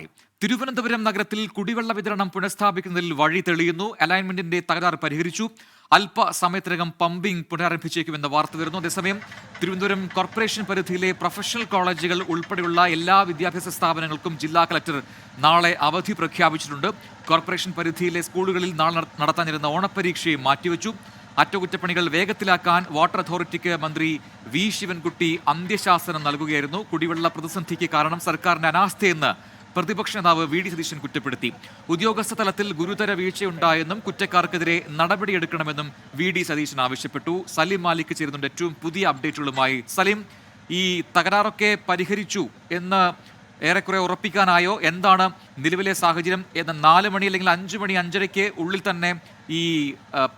പൂർത്തിയായി തിരുവനന്തപുരം നഗരത്തിൽ കുടിവെള്ള വിതരണം പുനഃസ്ഥാപിക്കുന്നതിൽ വഴി തെളിയുന്നു. അലൈൻമെന്റിന്റെ തകരാർ പരിഹരിച്ചു. അല്പസമയത്തിനകം പമ്പിംഗ് പുനരാരംഭിച്ചേക്കുമെന്ന വാർത്ത വരുന്നു. അതേസമയം തിരുവനന്തപുരം കോർപ്പറേഷൻ പരിധിയിലെ പ്രൊഫഷണൽ കോളേജുകൾ ഉൾപ്പെടെയുള്ള എല്ലാ വിദ്യാഭ്യാസ സ്ഥാപനങ്ങൾക്കും ജില്ലാ കളക്ടർ നാളെ അവധി പ്രഖ്യാപിച്ചിട്ടുണ്ട്. കോർപ്പറേഷൻ പരിധിയിലെ സ്കൂളുകളിൽ നാളെ നട- നടത്താനിരുന്ന ഓണപ്പരീക്ഷയും മാറ്റിവെച്ചു. അറ്റകുറ്റപ്പണികൾ വേഗത്തിലാക്കാൻ വാട്ടർ അതോറിറ്റിക്ക് മന്ത്രി വി. ശിവൻകുട്ടി അന്ത്യശാസനം നൽകുകയായിരുന്നു. കുടിവെള്ള പ്രതിസന്ധിക്ക് കാരണം സർക്കാരിന്റെ അനാസ്ഥയെന്ന് പ്രതിപക്ഷ നേതാവ് വി ഡി സതീശൻ കുറ്റപ്പെടുത്തി. ഉദ്യോഗസ്ഥ തലത്തിൽ ഗുരുതര വീഴ്ചയുണ്ടായെന്നും കുറ്റക്കാർക്കെതിരെ നടപടിയെടുക്കണമെന്നും വി ഡി സതീശൻ ആവശ്യപ്പെട്ടു. സലീം മാലിക് ചേരുന്നുണ്ട്. ഏറ്റവും പുതിയ അപ്ഡേറ്റുകളുമായി. സലീം ഈ തകരാറൊക്കെ പരിഹരിച്ചു എന്ന് ഏറെക്കുറെ ഉറപ്പിക്കാനായോ? എന്താണ് നിലവിലെ സാഹചര്യം? എന്ന നാല് മണി അല്ലെങ്കിൽ അഞ്ചു മണി അഞ്ചരയ്ക്ക് ഉള്ളിൽ തന്നെ ഈ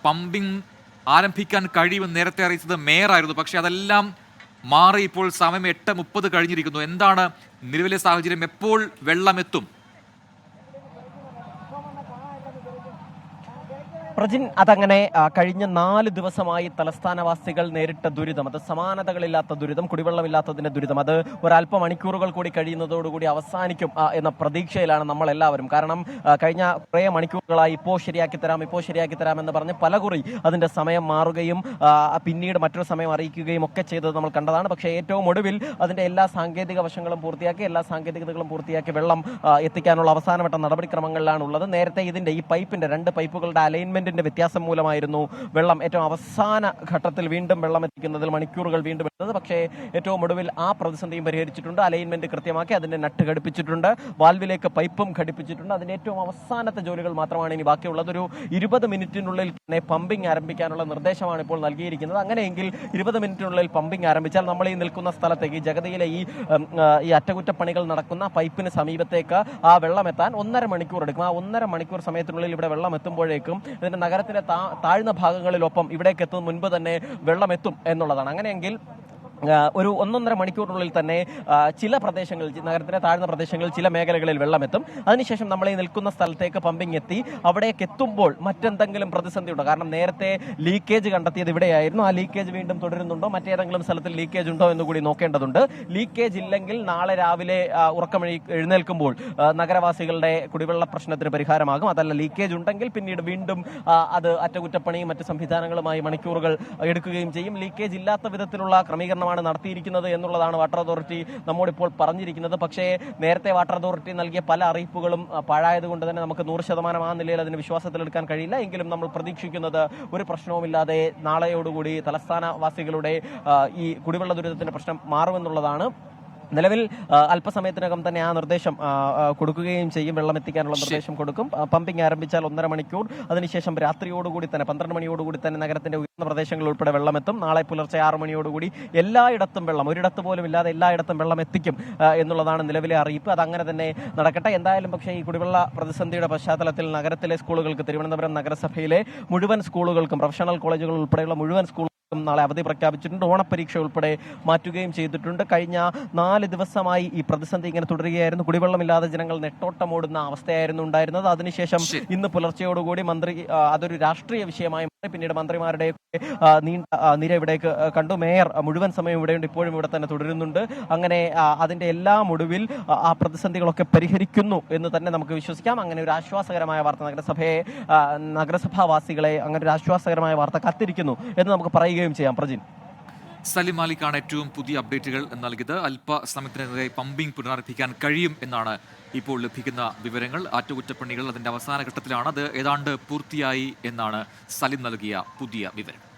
പമ്പിംഗ് ആരംഭിക്കാൻ കഴിയുമെന്ന് നേരത്തെ അറിയിച്ചത് മേയറായിരുന്നു. പക്ഷെ അതെല്ലാം മാറി ഇപ്പോൾ സമയം എട്ട് മുപ്പത് കഴിഞ്ഞിരിക്കുന്നു. എന്താണ് നിലവിലെ സാഹചര്യം? എപ്പോൾ വെള്ളമെത്തും? പ്രജിൻ അതങ്ങനെ കഴിഞ്ഞ നാല് ദിവസമായി തലസ്ഥാനവാസികൾ നേരിട്ട ദുരിതം അത് സമാനതകളില്ലാത്ത ദുരിതം കുടിവെള്ളമില്ലാത്തതിന്റെ ദുരിതം അത് ഒരല്പ മണിക്കൂറുകൾ കൂടി കഴിയുന്നതോടുകൂടി അവസാനിക്കും എന്ന പ്രതീക്ഷയിലാണ് നമ്മൾ എല്ലാവരും കാരണം കഴിഞ്ഞ കുറേ മണിക്കൂറുകളായി ഇപ്പോൾ ശരിയാക്കി തരാം ഇപ്പോൾ ശരിയാക്കി തരാം എന്ന് പറഞ്ഞ് പലകുറി അതിന്റെ സമയം മാറുകയും പിന്നീട് മറ്റൊരു സമയം അറിയിക്കുകയും ഒക്കെ ചെയ്തത് നമ്മൾ കണ്ടതാണ്. പക്ഷേ ഏറ്റവും ഒടുവിൽ അതിന്റെ എല്ലാ സാങ്കേതിക വശങ്ങളും പൂർത്തിയാക്കി എല്ലാ സാങ്കേതികതകളും പൂർത്തിയാക്കി വെള്ളം എത്തിക്കാനുള്ള അവസാനവട്ട നടപടിക്രമങ്ങളിലാണ് ഉള്ളത്. നേരത്തെ ഇതിന്റെ ഈ പൈപ്പിന്റെ രണ്ട് പൈപ്പുകളുടെ അലൈൻമെന്റിന്റെ വ്യത്യാസം മൂലമായിരുന്നു വെള്ളം ഏറ്റവും അവസാന ഘട്ടത്തിൽ വീണ്ടും വെള്ളം എത്തിക്കുന്നതിൽ മണിക്കൂറുകൾ വീണ്ടും എടുത്തത്. പക്ഷേ ഏറ്റവും ഒടുവിൽ ആ പ്രതിസന്ധിയും പരിഹരിച്ചിട്ടുണ്ട്. അലൈൻമെന്റ് കൃത്യമാക്കി അതിന്റെ നട്ട് ഘടിപ്പിച്ചിട്ടുണ്ട്. വാൽവിലേക്ക് പൈപ്പും ഘടിപ്പിച്ചിട്ടുണ്ട്. അതിന്റെ ഏറ്റവും അവസാനത്തെ ജോലികൾ മാത്രമാണ് ഇനി ബാക്കിയുള്ളത്. ഒരു ഇരുപത് മിനിറ്റിനുള്ളിൽ തന്നെ പമ്പിംഗ് ആരംഭിക്കാനുള്ള നിർദ്ദേശമാണ് ഇപ്പോൾ നൽകിയിരിക്കുന്നത്. അങ്ങനെയെങ്കിൽ ഇരുപത് മിനിറ്റിനുള്ളിൽ പമ്പിംഗ് ആരംഭിച്ചാൽ നമ്മൾ ഈ നിൽക്കുന്ന സ്ഥലത്തേക്ക് ഈ ജഗതിയിലെ ഈ ഈ അറ്റകുറ്റപ്പണികൾ നടക്കുന്ന പൈപ്പിന് സമീപത്തേക്ക് ആ വെള്ളം എത്താൻ ഒന്നര മണിക്കൂർ എടുക്കും. ആ ഒന്നര മണിക്കൂർ സമയത്തിനുള്ളിൽ ഇവിടെ വെള്ളം എത്തുമ്പോഴേക്കും ഇതിന്റെ നഗരത്തിന്റെ താഴ്ന്ന ഭാഗങ്ങളിലൊപ്പം ഇവിടേക്ക് എത്തുന്ന മുൻപ് തന്നെ വെള്ളം എത്തും എന്നുള്ളതാണ്. അങ്ങനെയെങ്കിൽ ഒരു ഒന്നൊന്നര മണിക്കൂറിനുള്ളിൽ തന്നെ ചില പ്രദേശങ്ങളിൽ നഗരത്തിലെ താഴ്ന്ന പ്രദേശങ്ങളിൽ ചില മേഖലകളിൽ വെള്ളമെത്തും. അതിനുശേഷം നമ്മൾ ഈ നിൽക്കുന്ന സ്ഥലത്തേക്ക് പമ്പിംഗ് എത്തി അവിടേക്ക് എത്തുമ്പോൾ മറ്റെന്തെങ്കിലും പ്രതിസന്ധി ഉണ്ടോ കാരണം നേരത്തെ ലീക്കേജ് കണ്ടെത്തിയത് ഇവിടെയായിരുന്നു. ആ ലീക്കേജ് വീണ്ടും തുടരുന്നുണ്ടോ? മറ്റേതെങ്കിലും സ്ഥലത്തിൽ ലീക്കേജ് ഉണ്ടോ എന്ന് കൂടി നോക്കേണ്ടതുണ്ട്. ലീക്കേജ് ഇല്ലെങ്കിൽ നാളെ രാവിലെ ഉറക്കമഴി എഴുന്നേൽക്കുമ്പോൾ നഗരവാസികളുടെ കുടിവെള്ള പ്രശ്നത്തിന് പരിഹാരമാകും. അതല്ല ലീക്കേജ് ഉണ്ടെങ്കിൽ പിന്നീട് വീണ്ടും അത് അറ്റകുറ്റപ്പണിയും മറ്റ് സംവിധാനങ്ങളുമായി മണിക്കൂറുകൾ എടുക്കുകയും ചെയ്യും. ലീക്കേജ് ഇല്ലാത്ത വിധത്തിലുള്ള ക്രമീകരണമാണ് നടത്തിയിരിക്കുന്നത് എന്നുള്ളതാണ് വാട്ടർ അതോറിറ്റി നമ്മോടിപ്പോൾ പറഞ്ഞിരിക്കുന്നത്. പക്ഷേ നേരത്തെ വാട്ടർ അതോറിറ്റി നൽകിയ പല അറിയിപ്പുകളും പാഴായതുകൊണ്ട് തന്നെ നമുക്ക് നൂറ് ശതമാനം ആ നിലയിൽ അതിന് വിശ്വാസത്തിലെടുക്കാൻ കഴിയില്ല. എങ്കിലും നമ്മൾ പ്രതീക്ഷിക്കുന്നത് ഒരു പ്രശ്നവുമില്ലാതെ നാളെയോടുകൂടി തലസ്ഥാനവാസികളുടെ ഈ കുടിവെള്ള ദുരിതത്തിന്റെ പ്രശ്നം മാറുമെന്നുള്ളതാണ്. നിലവിൽ അല്പസമയത്തിനകം തന്നെ ആ നിർദ്ദേശം കൊടുക്കുകയും ചെയ്യും. വെള്ളം എത്തിക്കാനുള്ള നിർദ്ദേശം കൊടുക്കും. പമ്പിംഗ് ആരംഭിച്ചാൽ ഒന്നര മണിക്കൂർ. അതിനുശേഷം രാത്രിയോടുകൂടി തന്നെ പന്ത്രണ്ട് മണിയോടുകൂടി തന്നെ നഗരത്തിന്റെ ഉയർന്ന പ്രദേശങ്ങളിൽ ഉൾപ്പെടെ വെള്ളം എത്തും നാളെ പുലർച്ചെ ആറ് മണിയോടുകൂടി എല്ലായിടത്തും വെള്ളം ഒരിടത്ത് പോലും ഇല്ലാതെ എല്ലായിടത്തും വെള്ളം എത്തിക്കും എന്നുള്ളതാണ് നിലവിലെ അറിയിപ്പ്. അത് അങ്ങനെ തന്നെ നടക്കട്ടെ. എന്തായാലും പക്ഷേ ഈ കുടിവെള്ള പ്രതിസന്ധിയുടെ പശ്ചാത്തലത്തിൽ നഗരത്തിലെ സ്കൂളുകൾക്ക് തിരുവനന്തപുരം നഗരസഭയിലെ മുഴുവൻ സ്കൂളുകൾക്കും പ്രൊഫഷണൽ കോളേജുകൾ ഉൾപ്പെടെയുള്ള മുഴുവൻ സ്കൂളുകൾക്കും നാളെ അവധി പ്രഖ്യാപിച്ചിട്ടുണ്ട്. ഓണപ്പരീക്ഷ ഉൾപ്പെടെ മാറ്റുകയും ചെയ്തിട്ടുണ്ട്. കഴിഞ്ഞ നാല് ദിവസമായി ഈ പ്രതിസന്ധി ഇങ്ങനെ തുടരുകയായിരുന്നു. കുടിവെള്ളമില്ലാതെ ജനങ്ങൾ നെട്ടോട്ടമോടുന്ന അവസ്ഥയായിരുന്നു ഉണ്ടായിരുന്നത്. അതിനുശേഷം. ഇന്ന് പുലർച്ചയോടുകൂടി മന്ത്രി അതൊരു രാഷ്ട്രീയ വിഷയമായി പിന്നീട് മന്ത്രിമാരുടെ നീണ്ട നിര ഇവിടേക്ക് കണ്ടു. മേയർ മുഴുവൻ സമയം ഇവിടെയുണ്ട്. ഇപ്പോഴും ഇവിടെ തന്നെ തുടരുന്നുണ്ട്. അങ്ങനെ അതിന്റെ എല്ലാം ഒടുവിൽ ആ പ്രതിസന്ധികളൊക്കെ പരിഹരിക്കുന്നു എന്ന് തന്നെ നമുക്ക് വിശ്വസിക്കാം. അങ്ങനെ ഒരു ആശ്വാസകരമായ വാർത്ത നഗരസഭയെ നഗരസഭാവാസികളെ അങ്ങനെ ഒരു ആശ്വാസകരമായ വാർത്ത കത്തിരിക്കുന്നു എന്ന് നമുക്ക് പറയുകയും ചെയ്യാം. പ്രജിൻ. സലിം മാലിക്കാണ് ഏറ്റവും പുതിയ അപ്ഡേറ്റുകൾ നൽകിയത്. അല്പസമയത്തിനെതിരെ പമ്പിംഗ് പുനരാരംഭിക്കാൻ കഴിയും എന്നാണ് ഇപ്പോൾ ലഭിക്കുന്ന വിവരങ്ങൾ. അറ്റകുറ്റപ്പണികൾ അതിന്റെ അവസാന ഘട്ടത്തിലാണ്. അത് ഏതാണ്ട് പൂർത്തിയായി എന്നാണ് സലിം നൽകിയ പുതിയ വിവരം.